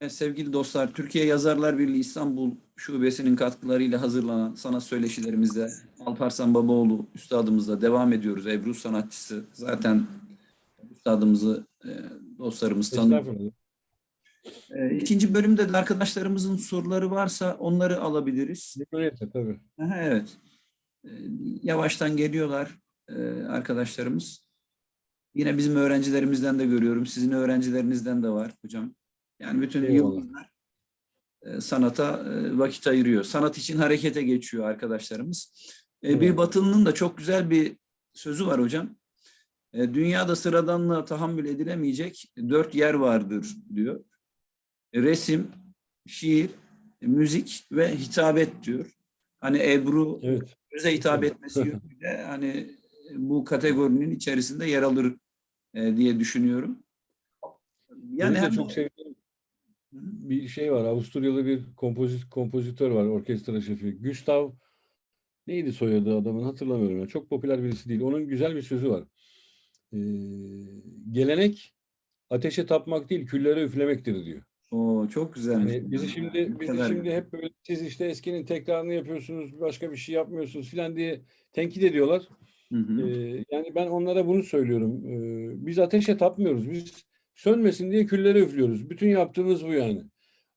Evet, sevgili dostlar, Türkiye Yazarlar Birliği İstanbul Şubesi'nin katkılarıyla hazırlanan sanat söyleşilerimizde Alparslan Babaoğlu üstadımızla devam ediyoruz. Ebru sanatçısı zaten üstadımızı e, dostlarımız tanıyor. E, İkinci bölümde de arkadaşlarımızın soruları varsa onları alabiliriz. Memnuniyetle tabii. Evet. E, Yavaştan geliyorlar e, arkadaşlarımız. Yine bizim öğrencilerimizden de görüyorum. Sizin öğrencilerinizden de var hocam. Yani bütün yıldızlar e, sanata e, vakit ayırıyor. Sanat için harekete geçiyor arkadaşlarımız. E, Bir. Batılı'nın da çok güzel bir sözü var hocam. Dünyada sıradanlığa tahammül edilemeyecek dört yer vardır diyor. Resim, şiir, müzik ve hitabet diyor. Hani Ebru Evet. göze hitap etmesi yönüyle hani bu kategorinin içerisinde yer alır diye düşünüyorum. Yani hem çok sevdiğim bir şey var. Avusturyalı bir kompozit, kompozitör var, orkestra şefi. Gustav neydi soyadı adamın hatırlamıyorum. ya. Çok popüler birisi değil. Onun güzel bir sözü var. Ee, gelenek ateşe tapmak değil, küllere üflemektir diyor. o çok güzelmiş. Yani bizi şimdi bizi şimdi hep böyle siz işte eskinin tekrarını yapıyorsunuz, başka bir şey yapmıyorsunuz filan diye tenkit ediyorlar. Hı hı. Ee, yani ben onlara bunu söylüyorum. Ee, biz ateşe tapmıyoruz. Biz sönmesin diye küllere üflüyoruz. Bütün yaptığımız bu yani.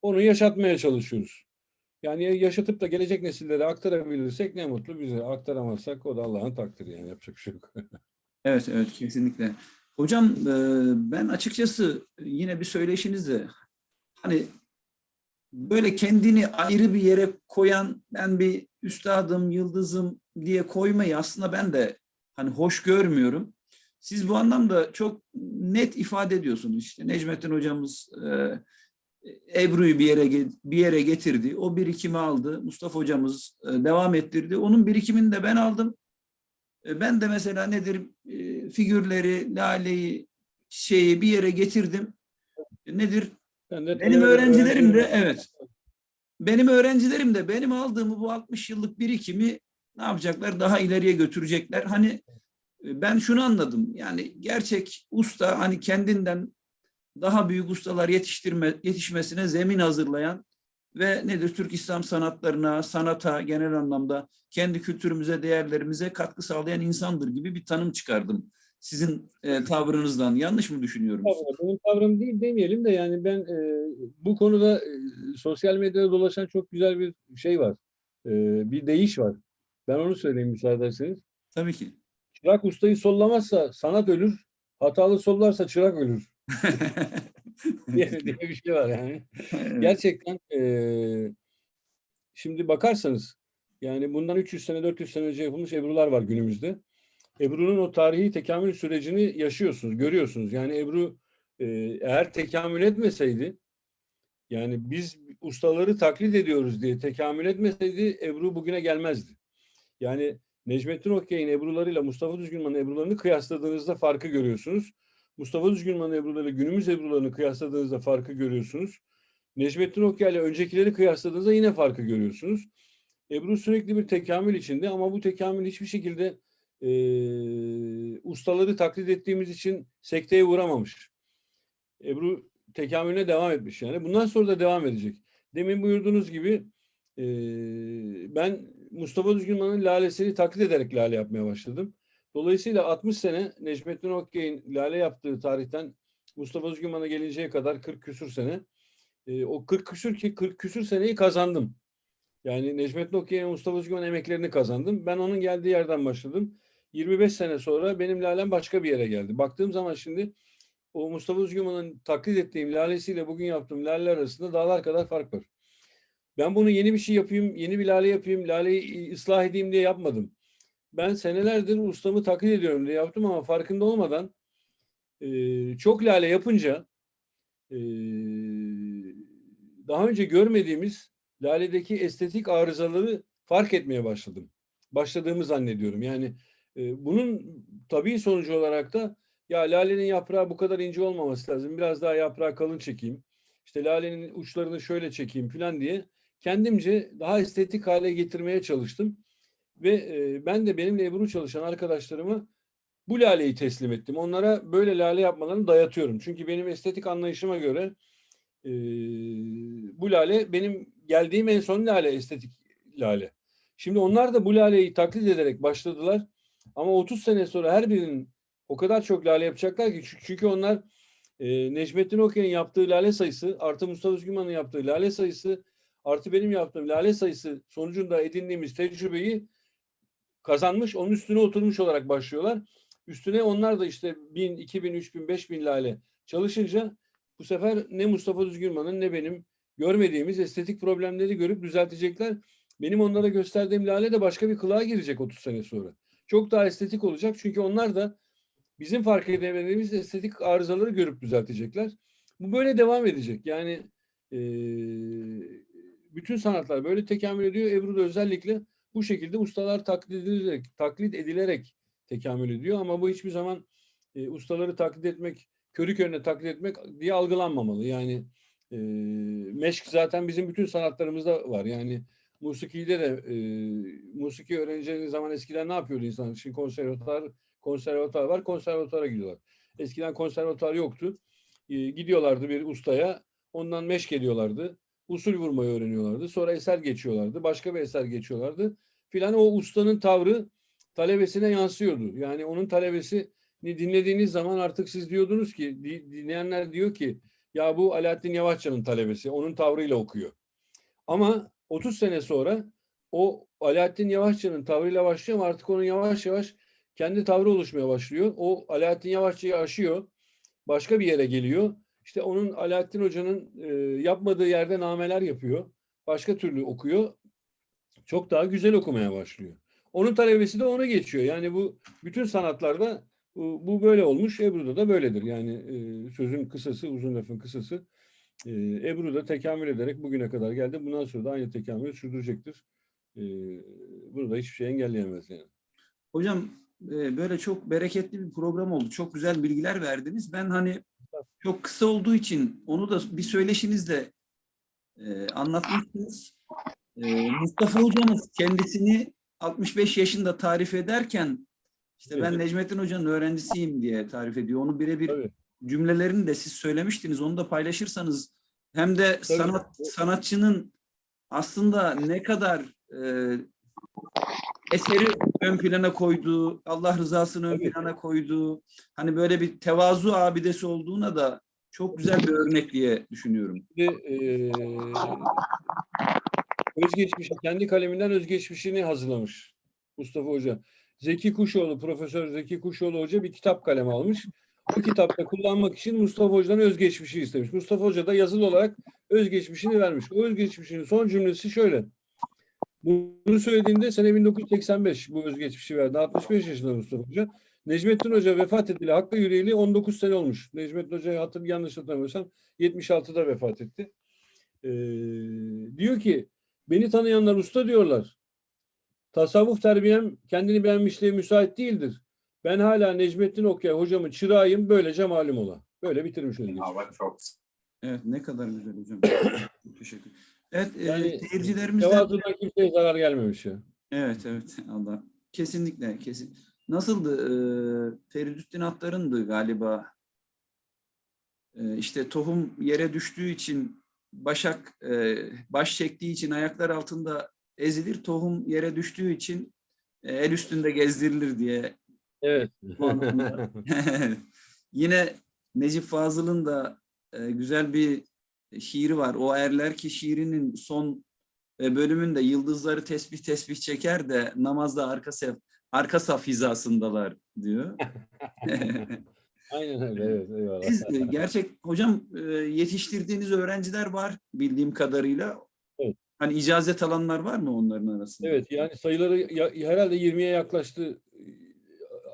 Onu yaşatmaya çalışıyoruz. Yani yaşatıp da gelecek nesillere aktarabilirsek ne mutlu bize. Aktaramazsak o da Allah'ın takdiri yani yapacak bir şey yok. Evet, evet kesinlikle. Hocam e, ben açıkçası yine bir söyleşinizde hani böyle kendini ayrı bir yere koyan ben bir üstadım, yıldızım diye koymayı aslında ben de hani hoş görmüyorum. Siz bu anlamda çok net ifade ediyorsunuz işte Necmettin hocamız e, Ebru'yu bir yere bir yere getirdi. O birikimi aldı. Mustafa hocamız e, devam ettirdi. Onun birikimini de ben aldım. E, Ben de mesela nedir e, figürleri, laleyi, şeyi bir yere getirdim. Nedir? Ben de Benim öğrencilerim de evet. Benim öğrencilerim de benim aldığımı bu 60 yıllık birikimi ne yapacaklar? Daha ileriye götürecekler. Hani ben şunu anladım. Yani gerçek usta hani kendinden daha büyük ustalar yetiştirme yetişmesine zemin hazırlayan ve nedir Türk İslam sanatlarına, sanata genel anlamda kendi kültürümüze, değerlerimize katkı sağlayan insandır gibi bir tanım çıkardım. Sizin e, tavrınızdan yanlış mı düşünüyorum? Tabii, Benim tavrım değil demeyelim de yani ben e, bu konuda e, sosyal medyada dolaşan çok güzel bir şey var. E, bir deyiş var. Ben onu söyleyeyim müsaade ederseniz. Tabii ki. Çırak ustayı sollamazsa sanat ölür, hatalı sollarsa çırak ölür diye, diye bir şey var yani. Evet. Gerçekten eee, şimdi bakarsanız yani bundan 300 sene 400 sene önce yapılmış Ebru'lar var günümüzde. Ebru'nun o tarihi tekamül sürecini yaşıyorsunuz, görüyorsunuz. Yani Ebru eğer tekamül etmeseydi yani biz ustaları taklit ediyoruz diye tekamül etmeseydi Ebru bugüne gelmezdi. Yani Necmettin Okyay'ın Ebru'larıyla Mustafa Düzgünman'ın Ebru'larını kıyasladığınızda farkı görüyorsunuz. Mustafa Düzgünman'ın Ebru'larıyla günümüz Ebru'larını kıyasladığınızda farkı görüyorsunuz. Necmettin Okyay ile öncekileri kıyasladığınızda yine farkı görüyorsunuz. Ebru sürekli bir tekamül içinde ama bu tekamül hiçbir şekilde eee, ustaları taklit ettiğimiz için sekteye uğramamış. Ebru tekamülüne devam etmiş yani. Bundan sonra da devam edecek. Demin buyurduğunuz gibi eee, ben Mustafa Düzgünman'ın lalesini taklit ederek lale yapmaya başladım. Dolayısıyla 60 sene Necmettin Okyay'ın lale yaptığı tarihten Mustafa Düzgünman'a gelinceye kadar 40 küsür sene e, o 40 küsür ki 40 küsür seneyi kazandım. Yani Necmettin Okyay'ın Mustafa Düzgünman emeklerini kazandım. Ben onun geldiği yerden başladım. 25 sene sonra benim lalem başka bir yere geldi. Baktığım zaman şimdi o Mustafa Düzgünman'ın taklit ettiğim lalesiyle bugün yaptığım laleler arasında dağlar kadar fark var. Ben bunu yeni bir şey yapayım, yeni bir lale yapayım, laleyi ıslah edeyim diye yapmadım. Ben senelerdir ustamı taklit ediyorum diye yaptım ama farkında olmadan eee, çok lale yapınca eee, daha önce görmediğimiz laledeki estetik arızaları fark etmeye başladım. Başladığımı zannediyorum. Yani e, bunun tabii sonucu olarak da ya lalenin yaprağı bu kadar ince olmaması lazım. Biraz daha yaprağı kalın çekeyim. İşte lalenin uçlarını şöyle çekeyim falan diye kendimce daha estetik hale getirmeye çalıştım. Ve e, ben de benimle Ebru çalışan arkadaşlarıma bu laleyi teslim ettim. Onlara böyle lale yapmalarını dayatıyorum. Çünkü benim estetik anlayışıma göre Ee, bu lale benim geldiğim en son lale, estetik lale. Şimdi onlar da bu laleyi taklit ederek başladılar. Ama 30 sene sonra her birinin o kadar çok lale yapacaklar ki çü- çünkü onlar e, Necmettin Okey'in yaptığı lale sayısı artı Mustafa Özgüman'ın yaptığı lale sayısı artı benim yaptığım lale sayısı sonucunda edindiğimiz tecrübeyi kazanmış, onun üstüne oturmuş olarak başlıyorlar. Üstüne onlar da işte 1000, 2000, 3000, 5000 lale çalışınca bu sefer ne Mustafa Düzgünman'ın ne benim görmediğimiz estetik problemleri görüp düzeltecekler. Benim onlara gösterdiğim lale de başka bir kılığa girecek 30 sene sonra. Çok daha estetik olacak çünkü onlar da bizim fark edemediğimiz estetik arızaları görüp düzeltecekler. Bu böyle devam edecek. Yani bütün sanatlar böyle tekamül ediyor. Ebru da özellikle bu şekilde ustalar taklit edilerek, taklit edilerek tekamül ediyor. Ama bu hiçbir zaman e, ustaları taklit etmek, körü körüne taklit etmek diye algılanmamalı. Yani e, meşk zaten bizim bütün sanatlarımızda var. Yani musikide de e, musiki öğreneceğiniz zaman eskiden ne yapıyordu insan? Şimdi konservatuar, konservatuar var, konservatuara gidiyorlar. Eskiden konservatuar yoktu. E, gidiyorlardı bir ustaya, ondan meşk ediyorlardı. Usul vurmayı öğreniyorlardı. Sonra eser geçiyorlardı. Başka bir eser geçiyorlardı. Filan o ustanın tavrı talebesine yansıyordu. Yani onun talebesini dinlediğiniz zaman artık siz diyordunuz ki di- dinleyenler diyor ki ya bu Alaaddin Yavaşçı'nın talebesi. Onun tavrıyla okuyor. Ama 30 sene sonra o Alaaddin Yavaşçı'nın tavrıyla başlıyor ama artık onun yavaş yavaş kendi tavrı oluşmaya başlıyor. O Alaaddin Yavaşçı'yı aşıyor. Başka bir yere geliyor. İşte onun Alaaddin Hoca'nın e, yapmadığı yerde nameler yapıyor. Başka türlü okuyor. Çok daha güzel okumaya başlıyor. Onun talebesi de ona geçiyor. Yani bu bütün sanatlarda bu, bu böyle olmuş. Ebru'da da böyledir. Yani e, sözün kısası, uzun lafın kısası. E, Ebru da tekamül ederek bugüne kadar geldi. Bundan sonra da aynı tekamülü sürdürecektir. E, bunu da hiçbir şey engelleyemez yani. Hocam e, böyle çok bereketli bir program oldu. Çok güzel bilgiler verdiniz. Ben hani çok kısa olduğu için onu da bir söyleşinizde e, anlatmıştınız. E, Mustafa hocamız kendisini 65 yaşında tarif ederken işte ben Evet. Necmettin Hoca'nın öğrencisiyim diye tarif ediyor. Onu birebir Tabii. cümlelerini de siz söylemiştiniz. Onu da paylaşırsanız hem de sanat sanatçının aslında ne kadar e, eseri ön plana koyduğu, Allah rızasını ön plana koyduğu, hani böyle bir tevazu abidesi olduğuna da çok güzel bir örnek diye düşünüyorum. Şimdi, eee özgeçmişi, kendi kaleminden özgeçmişini hazırlamış Mustafa Hoca. Zeki Kuşoğlu, Profesör Zeki Kuşoğlu Hoca bir kitap kaleme almış. Bu kitapta kullanmak için Mustafa Hoca'dan özgeçmişi istemiş. Mustafa Hoca da yazılı olarak özgeçmişini vermiş. O özgeçmişinin son cümlesi şöyle. Bunu söylediğinde sene 1985 bu özgeçmişi verdi. 65 yaşında Mustafa Hoca. Necmettin Hoca vefat edildi. Hakkı yüreğiyle 19 sene olmuş. Necmettin Hoca hatır yanlış hatırlamıyorsam 76'da vefat etti. Ee, diyor ki beni tanıyanlar usta diyorlar. Tasavvuf terbiyem kendini beğenmişliğe müsait değildir. Ben hala Necmettin Okyay hocamın çırağıyım böylece malum ola. Böyle bitirmiş. Ama çok Evet ne kadar güzel hocam. Çok teşekkür. Evet e, Yani seyircilerimizden kimseye zarar gelmemiş ya. Evet evet Allah kesinlikle kesin. Nasıldı? Ee, Feridüddin Attar'ındı galiba. Ee, işte tohum yere düştüğü için başak e, baş çektiği için ayaklar altında ezilir. Tohum yere düştüğü için e, el üstünde gezdirilir diye. Evet. Yine Necip Fazıl'ın da e, güzel bir şiiri var. O erler ki şiirinin son e, bölümünde yıldızları tesbih tesbih çeker de namazda arka saf, arka saf hizasındalar diyor. Aynen öyle. Evet, eyvallah. Siz e, gerçek hocam e, yetiştirdiğiniz öğrenciler var bildiğim kadarıyla. Evet. Hani icazet alanlar var mı onların arasında? Evet yani sayıları ya- herhalde 20'ye yaklaştı.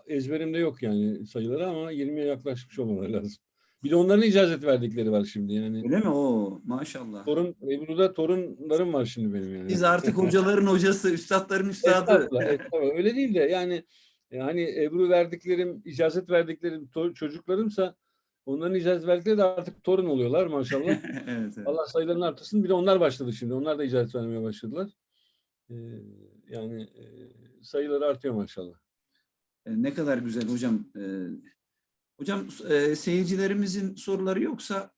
Ezberimde yok yani sayıları ama 20'ye yaklaşmış olmaları lazım. Bir de onların icazet verdikleri var şimdi yani. Öyle mi? O maşallah. Torun, Ebru'da torunlarım var şimdi benim yani. Siz artık hocaların hocası, üstadların üstadı. Estağfurullah, estağfurullah. Öyle değil de yani yani Ebru verdiklerim, icazet verdiklerim çocuklarımsa onların icazet verdikleri de artık torun oluyorlar maşallah. evet, evet. Allah sayılarını artırsın. Bir de onlar başladı şimdi. Onlar da icazet vermeye başladılar. Ee, yani e, sayıları artıyor maşallah. E, Ne kadar güzel hocam. Hocam e, seyircilerimizin soruları yoksa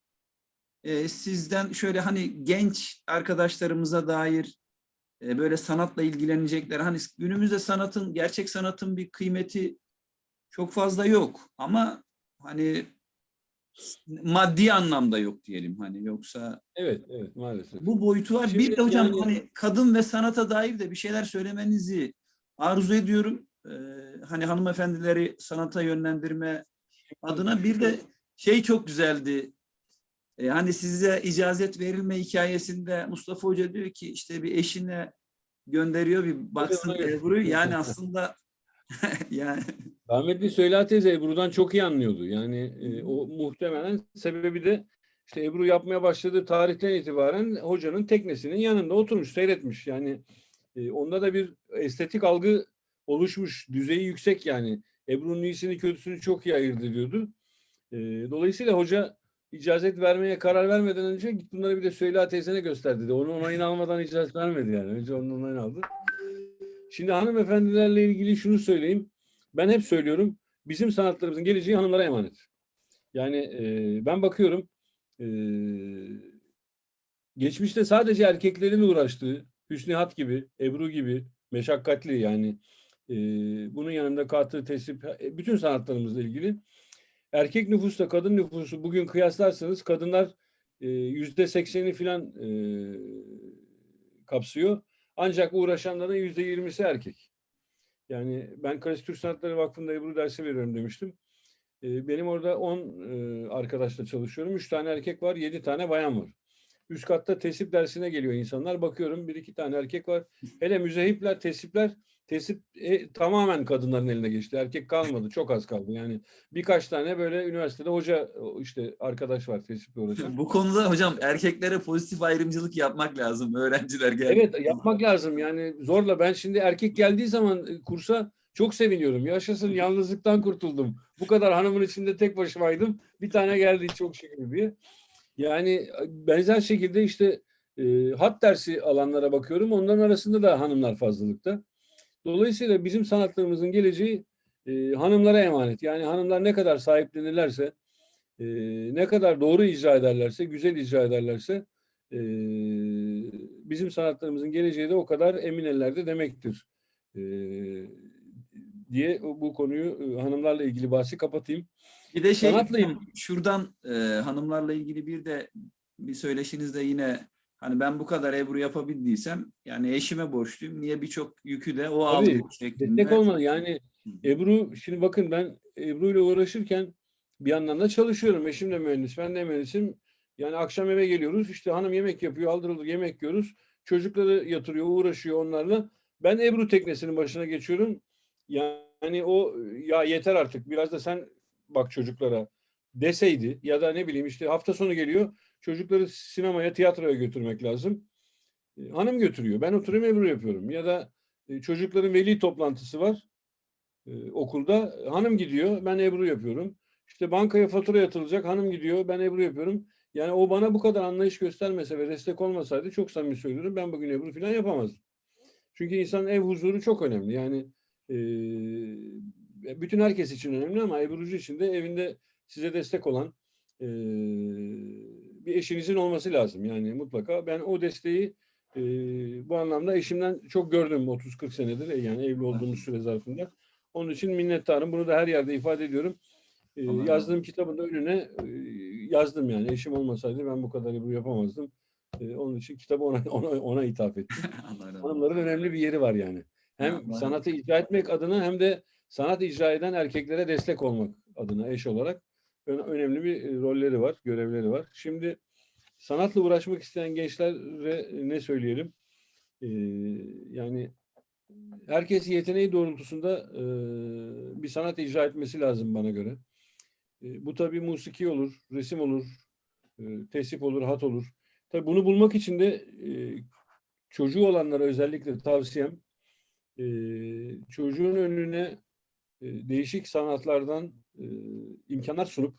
e, sizden şöyle hani genç arkadaşlarımıza dair e, böyle sanatla ilgilenecekler. Hani günümüzde sanatın, gerçek sanatın bir kıymeti çok fazla yok. Ama hani maddi anlamda yok diyelim hani yoksa Evet, evet maalesef. bu boyutu var. bir Şimdi de hocam yani- hani kadın ve sanata dair de bir şeyler söylemenizi arzu ediyorum. Ee, hani hanımefendileri sanata yönlendirme adına bir de şey çok güzeldi. Ee, hani size icazet verilme hikayesinde Mustafa Hoca diyor ki işte bir eşine gönderiyor bir baksın. Ebru'yu. Yani aslında yani Rahmetli Süheyla teyze Ebru'dan çok iyi anlıyordu. Yani e, o muhtemelen sebebi de işte Ebru yapmaya başladığı tarihten itibaren hocanın teknesinin yanında oturmuş, seyretmiş. Yani e, onda da bir estetik algı oluşmuş, düzeyi yüksek yani. Ebru'nun iyisini kötüsünü çok iyi ayırt ediyordu. E, dolayısıyla hoca icazet vermeye karar vermeden önce git bunları bir de Süheyla teyzene göster dedi. Onun onayını almadan icazet vermedi yani. Önce onun onayını aldı. Şimdi hanımefendilerle ilgili şunu söyleyeyim. Ben hep söylüyorum bizim sanatlarımızın geleceği hanımlara emanet. Yani e, ben bakıyorum e, geçmişte sadece erkeklerin uğraştığı Hüsnü Hat gibi, Ebru gibi meşakkatli yani bunun yanında katı tesip e, bütün sanatlarımızla ilgili erkek nüfusla kadın nüfusu bugün kıyaslarsanız kadınlar yüzde sekseni filan kapsıyor. Ancak uğraşanların yüzde yirmisi erkek. Yani ben Klasik Türk Sanatları Vakfı'nda Ebru dersi veriyorum demiştim. Benim orada 10 arkadaşla çalışıyorum. 3 tane erkek var, 7 tane bayan var. Üst katta tesip dersine geliyor insanlar. Bakıyorum bir iki tane erkek var. Hele müzehipler, tesipler, tesip e, tamamen kadınların eline geçti. Erkek kalmadı, çok az kaldı. Yani birkaç tane böyle üniversitede hoca işte arkadaş var tesiple uğraşan. bu konuda hocam erkeklere pozitif ayrımcılık yapmak lazım öğrenciler geldi. Evet yapmak lazım yani zorla ben şimdi erkek geldiği zaman e, kursa çok seviniyorum. Yaşasın yalnızlıktan kurtuldum. Bu kadar hanımın içinde tek başımaydım. Bir tane geldi çok şükür diye. Yani e, benzer şekilde işte e, hat dersi alanlara bakıyorum. Onların arasında da hanımlar fazlalıkta. Dolayısıyla bizim sanatlarımızın geleceği e, hanımlara emanet. Yani hanımlar ne kadar sahiplenirlerse, e, ne kadar doğru icra ederlerse, güzel icra ederlerse e, bizim sanatlarımızın geleceği de o kadar emin ellerde demektir. E, diye bu konuyu e, hanımlarla ilgili bahsi kapatayım. Bir de şey Sanatla şuradan e, hanımlarla ilgili bir de bir söyleşinizde yine hani ben bu kadar Ebru yapabildiysem yani eşime borçluyum. Niye birçok yükü de o aldı Tabii, şeklinde. Destek olmalı. Yani Ebru, şimdi bakın ben Ebru ile uğraşırken bir yandan da çalışıyorum. Eşim de mühendis, ben de mühendisim. Yani akşam eve geliyoruz. işte hanım yemek yapıyor, aldır aldır yemek yiyoruz. Çocukları yatırıyor, uğraşıyor onlarla. Ben Ebru teknesinin başına geçiyorum. Yani o ya yeter artık biraz da sen bak çocuklara deseydi ya da ne bileyim işte hafta sonu geliyor çocukları sinemaya, tiyatroya götürmek lazım. E, Hanım götürüyor. Ben oturuyorum Ebru yapıyorum. Ya da e, çocukların veli toplantısı var e, okulda. Hanım gidiyor, ben Ebru yapıyorum. İşte bankaya fatura yatırılacak, hanım gidiyor, ben Ebru yapıyorum. Yani o bana bu kadar anlayış göstermese ve destek olmasaydı çok samimi söylüyorum ben bugün Ebru falan yapamazdım. Çünkü insanın ev huzuru çok önemli. Yani e, bütün herkes için önemli ama Ebru'cu için de evinde size destek olan e, bir eşinizin olması lazım. Yani mutlaka ben o desteği e, bu anlamda eşimden çok gördüm 30-40 senedir yani evli olduğumuz süre zarfında. Onun için minnettarım. Bunu da her yerde ifade ediyorum. E, yazdığım kitabın da önüne e, yazdım yani. Eşim olmasaydı ben bu kadar Ebru yapamazdım. E, onun için kitabı ona, ona, ona ithaf ettim. Hanımların önemli bir yeri var yani. Hem Allah sanatı icra etmek adına hem de sanat icra eden erkeklere destek olmak adına eş olarak önemli bir e, rolleri var, görevleri var. Şimdi sanatla uğraşmak isteyen gençlere ne söyleyelim? Ee, yani herkes yeteneği doğrultusunda e, bir sanat icra etmesi lazım bana göre. E, bu tabii musiki olur, resim olur, e, tesip olur, hat olur. Tabii bunu bulmak için de e, çocuğu olanlara özellikle tavsiyem e, çocuğun önüne e, değişik sanatlardan e, imkanlar sunup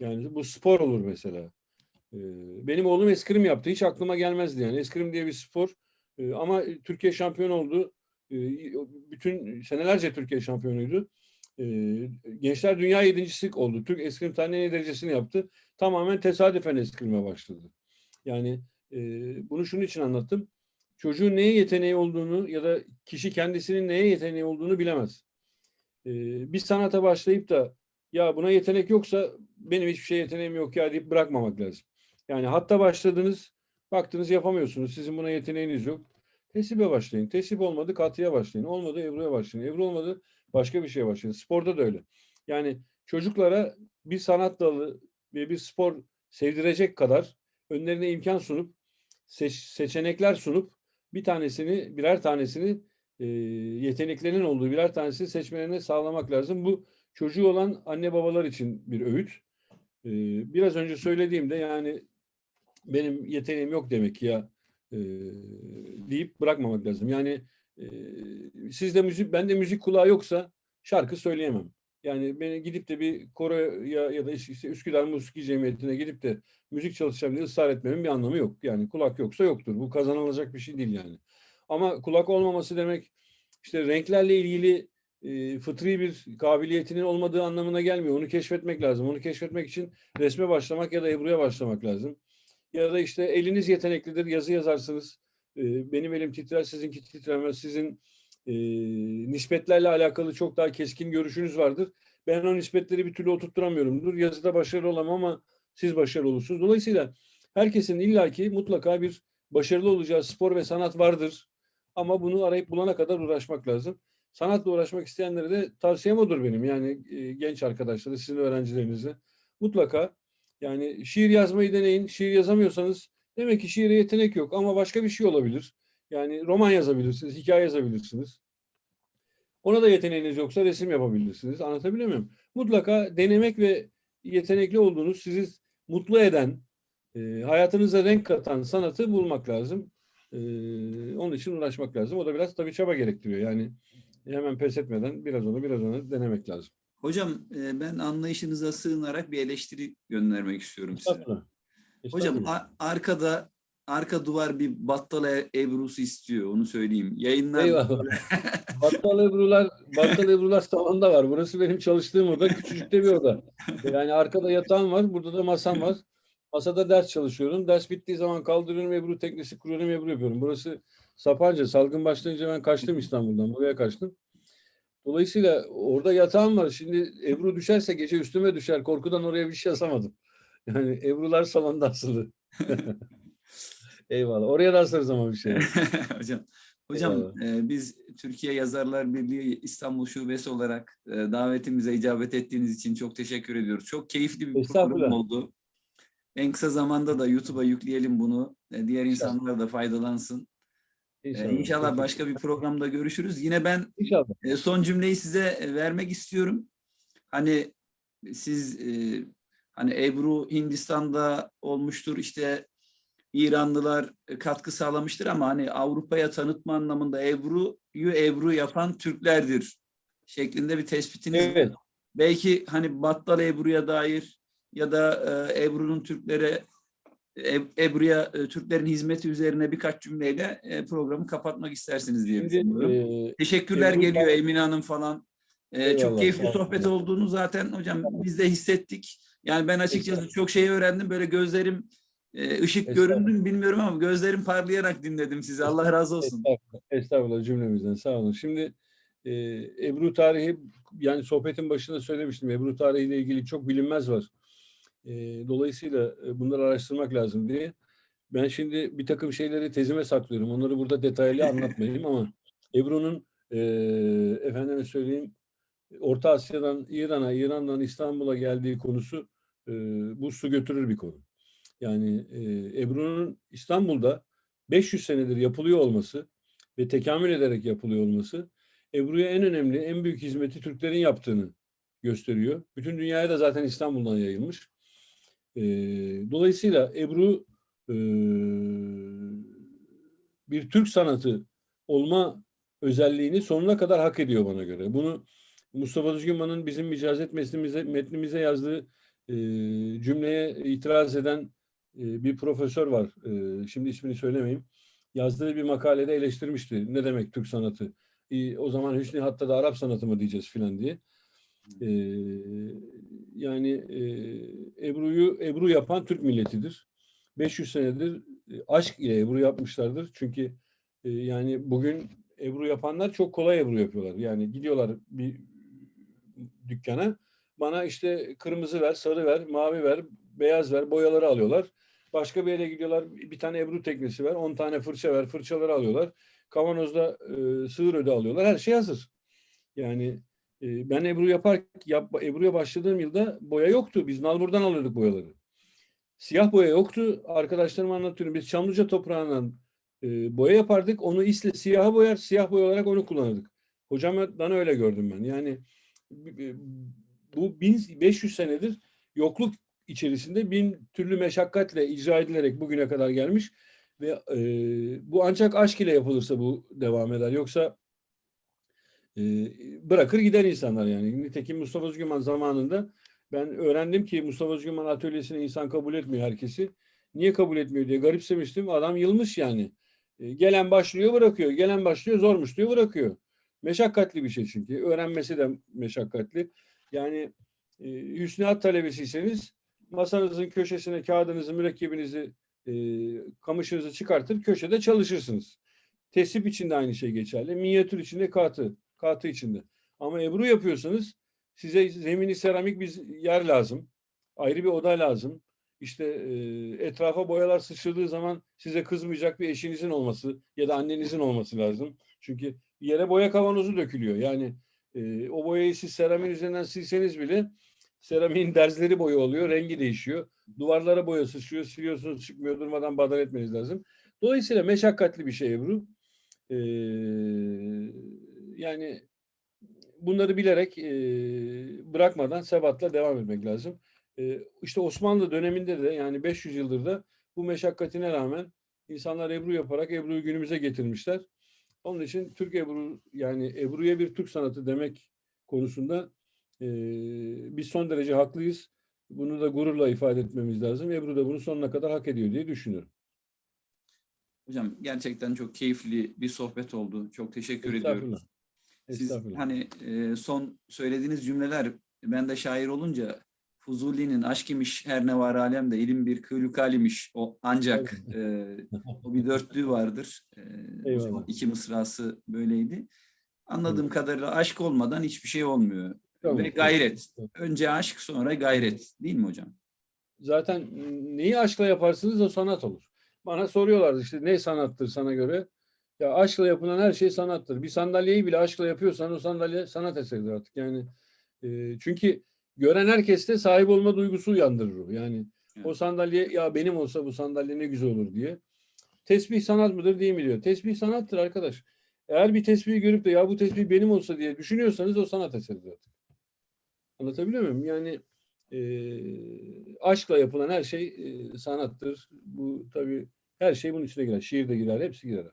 yani bu spor olur mesela. E, benim oğlum eskrim yaptı. Hiç aklıma gelmezdi yani. Eskrim diye bir spor. E, ama Türkiye şampiyon oldu. E, bütün senelerce Türkiye şampiyonuydu. Gençler Dünya yedincisi oldu. Türk eskrim tarihi derecesini yaptı. Tamamen tesadüfen eskrime başladı. Yani bunu şunun için anlattım. Çocuğun neye yeteneği olduğunu ya da kişi kendisinin neye yeteneği olduğunu bilemez. E, bir sanata başlayıp da ya buna yetenek yoksa benim hiçbir şey yeteneğim yok ya deyip bırakmamak lazım. Yani hatta başladınız, baktınız yapamıyorsunuz, sizin buna yeteneğiniz yok. Tesibe başlayın. Tesip olmadı katıya başlayın. Olmadı Ebru'ya başlayın. Ebru olmadı başka bir şeye başlayın. Sporda da öyle. Yani çocuklara bir sanat dalı ve bir spor sevdirecek kadar önlerine imkan sunup seç- seçenekler sunup bir tanesini birer tanesini e, yeteneklerinin olduğu birer tanesini seçmelerini sağlamak lazım. Bu çocuğu olan anne babalar için bir öğüt. E, biraz önce söylediğimde yani benim yeteneğim yok demek ya e, deyip bırakmamak lazım. Yani e, sizde müzik, bende müzik kulağı yoksa şarkı söyleyemem. Yani beni gidip de bir koroya ya da işte Üsküdar Musiki Cemiyeti'ne gidip de müzik çalışacağım diye ısrar etmemin bir anlamı yok. Yani kulak yoksa yoktur. Bu kazanılacak bir şey değil yani. Ama kulak olmaması demek işte renklerle ilgili e, fıtri bir kabiliyetinin olmadığı anlamına gelmiyor. Onu keşfetmek lazım. Onu keşfetmek için resme başlamak ya da Ebru'ya başlamak lazım. Ya da işte eliniz yeteneklidir, yazı yazarsınız. Benim elim titrer, sizinki titremez. Sizin nispetlerle alakalı çok daha keskin görüşünüz vardır. Ben o nispetleri bir türlü oturtturamıyorumdur. Yazıda başarılı olamam ama siz başarılı olursunuz. Dolayısıyla herkesin illaki mutlaka bir başarılı olacağı spor ve sanat vardır. Ama bunu arayıp bulana kadar uğraşmak lazım. Sanatla uğraşmak isteyenlere de tavsiyem odur benim. Yani e, genç arkadaşları, sizin öğrencilerinize. Mutlaka yani şiir yazmayı deneyin. Şiir yazamıyorsanız demek ki şiire yetenek yok ama başka bir şey olabilir. Yani roman yazabilirsiniz, hikaye yazabilirsiniz. Ona da yeteneğiniz yoksa resim yapabilirsiniz. Anlatabiliyor muyum? Mutlaka denemek ve yetenekli olduğunuz, sizi mutlu eden, e, hayatınıza renk katan sanatı bulmak lazım. E, onun için uğraşmak lazım. O da biraz tabii çaba gerektiriyor. Yani hemen pes etmeden biraz onu biraz onu denemek lazım. Hocam e, ben anlayışınıza sığınarak bir eleştiri göndermek istiyorum size. Hocam arkada arka duvar bir battal e- Ebru'su istiyor onu söyleyeyim. Yayınlar Eyvallah. Battal Ebrular, Battal Ebrular salonda var. Burası benim çalıştığım oda. Küçücük de bir oda. Yani arkada yatağım var. Burada da masam var. Masada ders çalışıyorum. Ders bittiği zaman kaldırıyorum Ebru teknesi kuruyorum Ebru yapıyorum. Burası Sapanca. Salgın başlayınca ben kaçtım İstanbul'dan. Buraya kaçtım. Dolayısıyla orada yatağım var. Şimdi Ebru düşerse gece üstüme düşer. Korkudan oraya bir şey asamadım. Yani Ebrular salonda asılı. Eyvallah. Oraya da asarız ama bir şey. hocam. Hocam e, biz Türkiye Yazarlar Birliği İstanbul Şubesi olarak e, davetimize icabet ettiğiniz için çok teşekkür ediyoruz. Çok keyifli bir program oldu. En kısa zamanda da YouTube'a yükleyelim bunu. E, diğer insanlar da faydalansın. E, İnşallah. İnşallah başka bir programda görüşürüz. Yine ben İnşallah. E, son cümleyi size e, vermek istiyorum. Hani siz e, hani Ebru Hindistan'da olmuştur işte İranlılar katkı sağlamıştır ama hani Avrupa'ya tanıtma anlamında Ebru'yu Ebru yapan Türklerdir şeklinde bir tespitiniz var. Evet. Belki hani Battal Ebru'ya dair ya da Ebru'nun Türklere Ebru'ya e, Türklerin hizmeti üzerine birkaç cümleyle e, programı kapatmak istersiniz diye düşünüyorum. e, Teşekkürler Ebru geliyor Emine Hanım falan. Ee, çok keyifli sohbet olduğunu zaten hocam biz de hissettik. Yani ben açıkçası çok şey öğrendim. Böyle gözlerim e, ışık göründü mü bilmiyorum ama gözlerim parlayarak dinledim sizi. Allah razı olsun. Estağfurullah, estağfurullah cümlemizden sağ olun. Şimdi e, Ebru tarihi yani sohbetin başında söylemiştim. Ebru tarihiyle ilgili çok bilinmez var. E, dolayısıyla e, bunları araştırmak lazım diye. Ben şimdi bir takım şeyleri tezime saklıyorum. Onları burada detaylı anlatmayayım ama Ebru'nun e, efendime söyleyeyim Orta Asya'dan İran'a, İran'dan İstanbul'a geldiği konusu e, bu su götürür bir konu. Yani e, Ebru'nun İstanbul'da 500 senedir yapılıyor olması ve tekamül ederek yapılıyor olması Ebru'ya en önemli, en büyük hizmeti Türklerin yaptığını gösteriyor. Bütün dünyaya da zaten İstanbul'dan yayılmış. E, dolayısıyla Ebru e, bir Türk sanatı olma özelliğini sonuna kadar hak ediyor bana göre. Bunu Mustafa Düzgünman'ın bizim mücazet metnimize, metnimize yazdığı e, cümleye itiraz eden e, bir profesör var. E, şimdi ismini söylemeyeyim. Yazdığı bir makalede eleştirmişti. Ne demek Türk sanatı? E, o zaman Hüsnü Hatta da Arap sanatı mı diyeceğiz filan diye. Ee, yani e, Ebru'yu Ebru yapan Türk milletidir. 500 senedir e, aşk ile Ebru yapmışlardır. Çünkü e, yani bugün Ebru yapanlar çok kolay Ebru yapıyorlar. Yani gidiyorlar bir dükkana bana işte kırmızı ver, sarı ver, mavi ver, beyaz ver, boyaları alıyorlar. Başka bir yere gidiyorlar bir tane Ebru teknesi ver, 10 tane fırça ver, fırçaları alıyorlar. Kavanozda e, sığır öde alıyorlar. Her şey hazır. Yani e, ben Ebru yapar yap, Ebru'ya başladığım yılda boya yoktu. Biz Nalbur'dan alıyorduk boyaları. Siyah boya yoktu. Arkadaşlarıma anlatıyorum. Biz Çamlıca toprağından e, boya yapardık. Onu isle siyaha boyar, siyah boya olarak onu kullanırdık. Hocamdan öyle gördüm ben. Yani bu 1500 senedir yokluk içerisinde bin türlü meşakkatle icra edilerek bugüne kadar gelmiş ve e, bu ancak aşk ile yapılırsa bu devam eder. Yoksa bırakır gider insanlar yani. Nitekim Mustafa Özgüman zamanında ben öğrendim ki Mustafa Özgüman atölyesine insan kabul etmiyor herkesi. Niye kabul etmiyor diye garipsemiştim. Adam yılmış yani. E, gelen başlıyor bırakıyor. Gelen başlıyor zormuş diyor bırakıyor. Meşakkatli bir şey çünkü. Öğrenmesi de meşakkatli. Yani e, Hüsnü talebesiyseniz masanızın köşesine kağıdınızı, mürekkebinizi, e, kamışınızı çıkartır, köşede çalışırsınız. Tesip için de aynı şey geçerli. Minyatür için de katı, katı içinde. Ama Ebru yapıyorsanız size zemini seramik bir yer lazım. Ayrı bir oda lazım. İşte e, etrafa boyalar sıçradığı zaman size kızmayacak bir eşinizin olması ya da annenizin olması lazım. Çünkü yere boya kavanozu dökülüyor. Yani e, o boyayı siz seramin üzerinden silseniz bile seramiğin derzleri boya oluyor, rengi değişiyor. Duvarlara boya sıçrıyor, siliyorsunuz çıkmıyor, durmadan badar etmeniz lazım. Dolayısıyla meşakkatli bir şey Ebru. Ee, yani bunları bilerek e, bırakmadan sebatla devam etmek lazım. E, işte Osmanlı döneminde de yani 500 yıldır da bu meşakkatine rağmen insanlar Ebru yaparak Ebru'yu günümüze getirmişler. Onun için Türk Ebru yani Ebru'ya bir Türk sanatı demek konusunda e, biz son derece haklıyız. Bunu da gururla ifade etmemiz lazım. Ebru da bunu sonuna kadar hak ediyor diye düşünüyorum. Hocam gerçekten çok keyifli bir sohbet oldu. Çok teşekkür ediyorum. Siz hani e, son söylediğiniz cümleler ben de şair olunca Fuzuli'nin aşk imiş her ne var alemde ilim bir kıyluk imiş o ancak e, o bir dörtlüğü vardır. E, son iki mısrası böyleydi. Anladığım kadarıyla aşk olmadan hiçbir şey olmuyor. Tamam. Ve gayret. Önce aşk sonra gayret değil mi hocam? Zaten neyi aşkla yaparsınız o sanat olur. Bana soruyorlardı işte ne sanattır sana göre? Ya aşkla yapılan her şey sanattır. Bir sandalyeyi bile aşkla yapıyorsan o sandalye sanat eseridir artık. Yani e, çünkü gören herkeste sahip olma duygusu uyandırır o. Yani o Evet. sandalye ya benim olsa bu sandalye ne güzel olur diye. Tesbih sanat mıdır değil mi diyor. Tesbih sanattır arkadaş. Eğer bir tesbihi görüp de ya bu tesbih benim olsa diye düşünüyorsanız o sanat eseridir artık. Anlatabiliyor muyum? Yani e, aşkla yapılan her şey e, sanattır. Bu tabii her şey bunun içine girer. Şiir de girer, hepsi girer.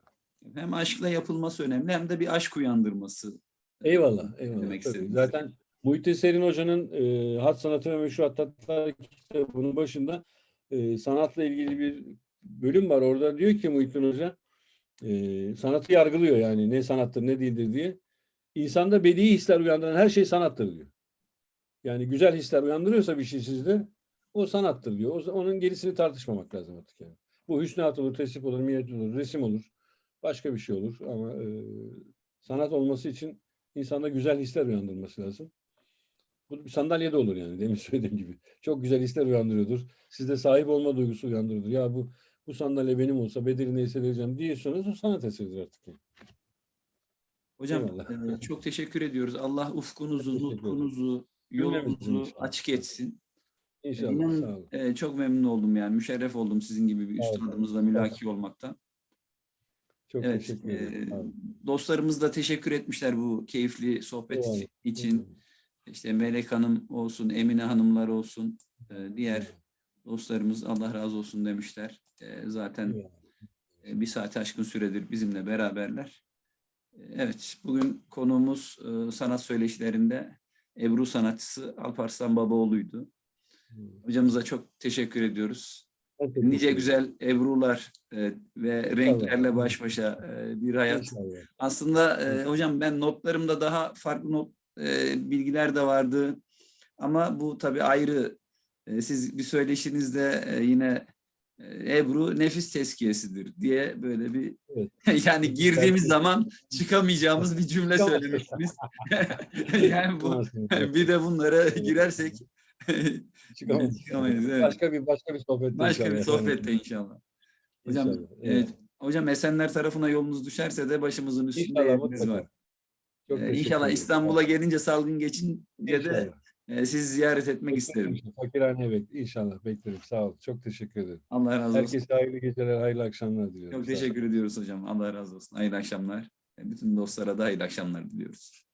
Hem aşkla yapılması önemli hem de bir aşk uyandırması. Eyvallah, eyvallah. Demek tabii. Zaten Muhittin Serin Hoca'nın e, Hat Sanatı ve Meşruat Tatlar kitabının başında e, sanatla ilgili bir bölüm var. Orada diyor ki Muhittin Hoca e, sanatı yargılıyor yani ne sanattır ne değildir diye. İnsanda bedi'i hisler uyandıran her şey sanattır diyor. Yani güzel hisler uyandırıyorsa bir şey sizde o sanattır diyor. O, onun gerisini tartışmamak lazım artık yani. Bu hüsnat olur, tesip olur, minyatür olur, resim olur. Başka bir şey olur ama e, sanat olması için insanda güzel hisler uyandırması lazım. Bu bir sandalye de olur yani demin söylediğim gibi. Çok güzel hisler uyandırıyordur. Sizde sahip olma duygusu uyandırıyordur. Ya bu bu sandalye benim olsa bedeli neyse vereceğim diyorsanız o sanat eseridir artık. Yani. Hocam Eyvallah. e, çok teşekkür ediyoruz. Allah ufkunuzu, nutkunuzu, yolunuzu açık etsin. İnşallah. Sağ olun. e, çok memnun oldum yani. Müşerref oldum sizin gibi bir üstadımızla mülaki olmaktan. Çok Evet, teşekkür e, ederim. Olun. dostlarımız da teşekkür etmişler bu keyifli sohbet Eyvallah. için. İşte Melek Hanım olsun, Emine Hanımlar olsun, e, diğer dostlarımız Allah razı olsun demişler. E, zaten e, bir saat aşkın süredir bizimle beraberler. E, Evet, bugün konuğumuz e, sanat söyleşilerinde Ebru sanatçısı Alparslan Babaoğlu'ydu. Hocamıza çok teşekkür ediyoruz. Nice güzel Ebrular e, ve renklerle baş başa e, bir hayat. Aslında e, hocam ben notlarımda daha farklı not e, bilgiler de vardı. Ama bu tabii ayrı. E, siz bir söyleşinizde e, yine Ebru nefis tezkiyesidir diye böyle bir Evet. yani girdiğimiz zaman çıkamayacağımız bir cümle söylemiştiniz. yani bu bir de bunlara girersek Çıkamayız. çıkamayız. Evet. Başka bir başka bir sohbette Başka bir inşallah sohbette efendim. inşallah. Hocam, İnşallah. Evet. Hocam Esenler tarafına yolunuz düşerse de başımızın üstünde İnşallah yeriniz mutlaka. var. Çok Ee, İnşallah. İstanbul'a gelince salgın geçince de İnşallah. e, sizi ziyaret etmek isterim. Beklerim. Fakirhaneye bek. İnşallah beklerim. Sağ ol. Çok teşekkür ederim. Allah razı olsun. Herkese hayırlı geceler, hayırlı akşamlar diliyorum. Çok teşekkür ediyoruz hocam. Allah razı olsun. Hayırlı akşamlar. Bütün dostlara da hayırlı akşamlar diliyoruz.